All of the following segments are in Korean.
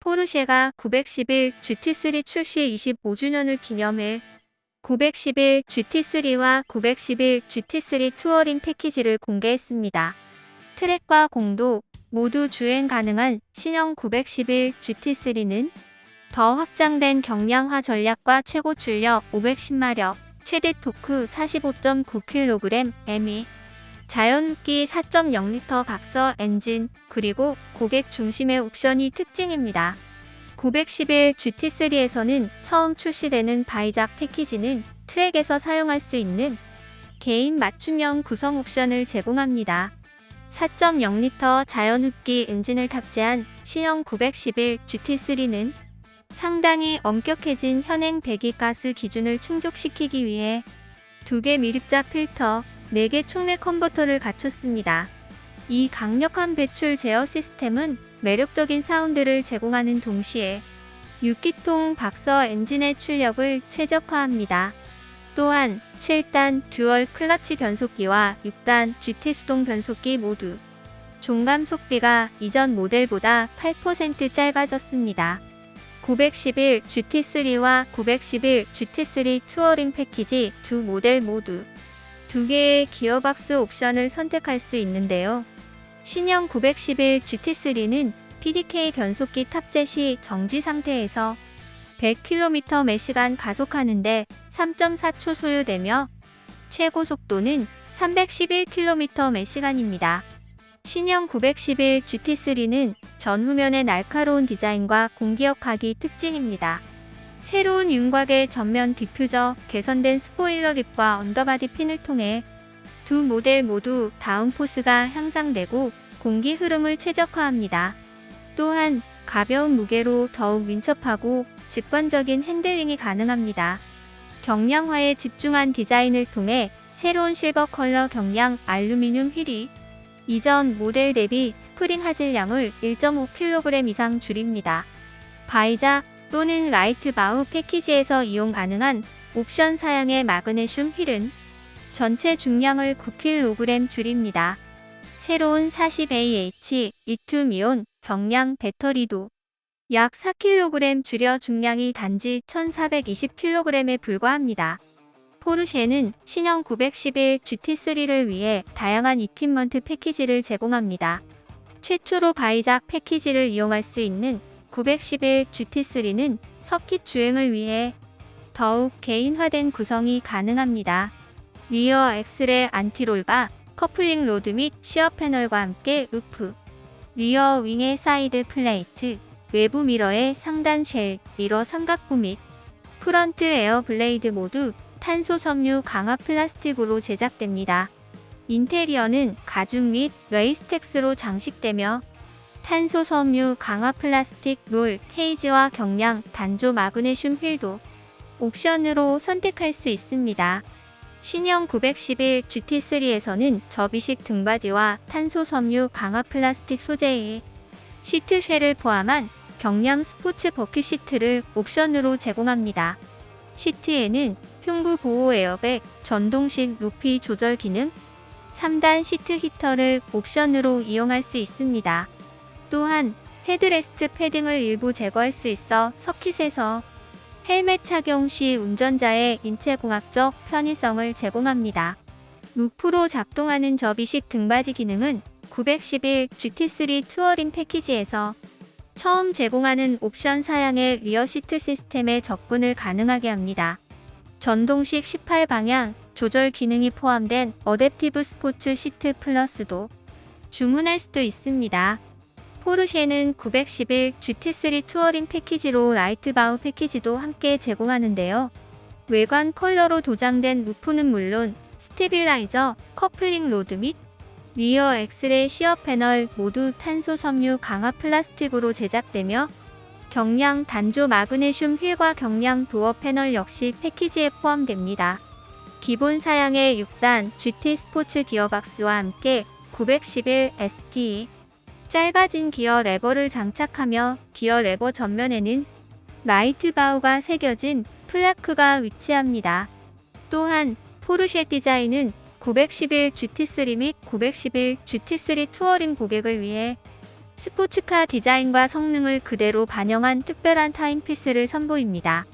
포르쉐가 911 GT3 출시 25주년을 기념해 911 GT3와 911 GT3 투어링 패키지를 공개했습니다. 트랙과 공도 모두 주행 가능한 신형 911 GT3는 더 확장된 경량화 전략과 최고 출력 510마력, 최대 토크 45.9kg, M이 자연흡기 4.0L 박서 엔진, 그리고 고객 중심의 옵션이 특징입니다. 911 GT3에서는 처음 출시되는 바이작 패키지는 트랙에서 사용할 수 있는 개인 맞춤형 구성 옵션을 제공합니다. 4.0L 자연흡기 엔진을 탑재한 신형 911 GT3는 상당히 엄격해진 현행 배기 가스 기준을 충족시키기 위해 2개 미립자 필터, 4개 촉매 컨버터를 갖췄습니다. 이 강력한 배출 제어 시스템은 매력적인 사운드를 제공하는 동시에 6기통 박서 엔진의 출력을 최적화합니다. 또한 7단 듀얼 클러치 변속기와 6단 GT 수동 변속기 모두 종감 속비가 이전 모델보다 8% 짧아졌습니다. 911 GT3와 911 GT3 투어링 패키지 두 모델 모두 두 개의 기어박스 옵션을 선택할 수 있는데요. 신형 911 GT3는 PDK 변속기 탑재 시 정지 상태에서 100km 매 시간 가속하는데 3.4초 소요되며 최고 속도는 311km 매 시간입니다. 신형 911 GT3는 전후면의 날카로운 디자인과 공기역학이 특징입니다. 새로운 윤곽의 전면 디퓨저, 개선된 스포일러 립과 언더바디 핀을 통해 두 모델 모두 다운포스가 향상되고 공기 흐름을 최적화합니다. 또한 가벼운 무게로 더욱 민첩하고 직관적인 핸들링이 가능합니다. 경량화에 집중한 디자인을 통해 새로운 실버 컬러 경량 알루미늄 휠이 이전 모델 대비 스프링 하질량을 1.5kg 이상 줄입니다. 바이자 또는 라이트 바우 패키지에서 이용 가능한 옵션 사양의 마그네슘 휠은 전체 중량을 9kg 줄입니다. 새로운 40AH 리튬이온 경량 배터리도 약 4kg 줄여 중량이 단지 1420kg에 불과합니다. 포르쉐는 신형 911 GT3를 위해 다양한 이퀴먼트 패키지를 제공합니다. 최초로 바이작 패키지를 이용할 수 있는 911 GT3는 서킷 주행을 위해 더욱 개인화된 구성이 가능합니다. 리어 엑스레 안티롤바, 커플링 로드 및 시어 패널과 함께 루프, 리어 윙의 사이드 플레이트, 외부 미러의 상단 쉘, 미러 삼각부 및 프런트 에어 블레이드 모두 탄소 섬유 강화 플라스틱으로 제작됩니다. 인테리어는 가죽 및 레이스텍스로 장식되며 탄소 섬유 강화 플라스틱 롤, 케이지와 경량, 단조 마그네슘 휠도 옵션으로 선택할 수 있습니다. 신형 911 GT3에서는 접이식 등받이와 탄소 섬유 강화 플라스틱 소재의 시트 쉘을 포함한 경량 스포츠 버킷 시트를 옵션으로 제공합니다. 시트에는 흉부 보호 에어백, 전동식 높이 조절 기능, 3단 시트 히터를 옵션으로 이용할 수 있습니다. 또한 헤드레스트 패딩을 일부 제거할 수 있어 서킷에서 헬멧 착용 시 운전자의 인체공학적 편의성을 제공합니다. 루프로 작동하는 접이식 등받이 기능은 911 GT3 투어링 패키지에서 처음 제공하는 옵션 사양의 리어 시트 시스템에 접근을 가능하게 합니다. 전동식 18방향 조절 기능이 포함된 어댑티브 스포츠 시트 플러스도 주문할 수도 있습니다. 포르쉐는 911 GT3 투어링 패키지로 라이트 바우 패키지도 함께 제공하는데요. 외관 컬러로 도장된 루프는 물론 스테빌라이저, 커플링 로드 및 리어 엑스레이 시어 패널 모두 탄소 섬유 강화 플라스틱으로 제작되며 경량 단조 마그네슘 휠과 경량 도어 패널 역시 패키지에 포함됩니다. 기본 사양의 6단 GT 스포츠 기어박스와 함께 911 ST 짧아진 기어 레버를 장착하며 기어 레버 전면에는 라이트 바우가 새겨진 플라크가 위치합니다. 또한 포르쉐 디자인은 911 GT3 및 911 GT3 투어링 고객을 위해 스포츠카 디자인과 성능을 그대로 반영한 특별한 타임피스를 선보입니다.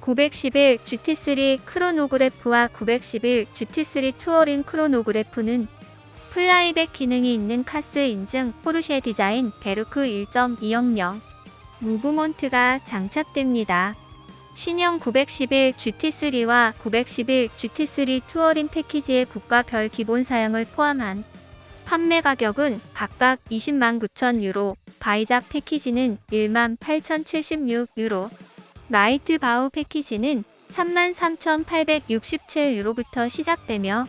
911 GT3 크로노그래프와 911 GT3 투어링 크로노그래프는 플라이백 기능이 있는 카스 인증 포르쉐 디자인 베르크 1.200 무브몬트가 장착됩니다. 신형 911 GT3와 911 GT3 투어링 패키지의 국가별 기본 사양을 포함한 판매 가격은 각각 20만 9천 유로, 바이작 패키지는 1만 8,076 유로, 나이트 바우 패키지는 3만 3,867 유로부터 시작되며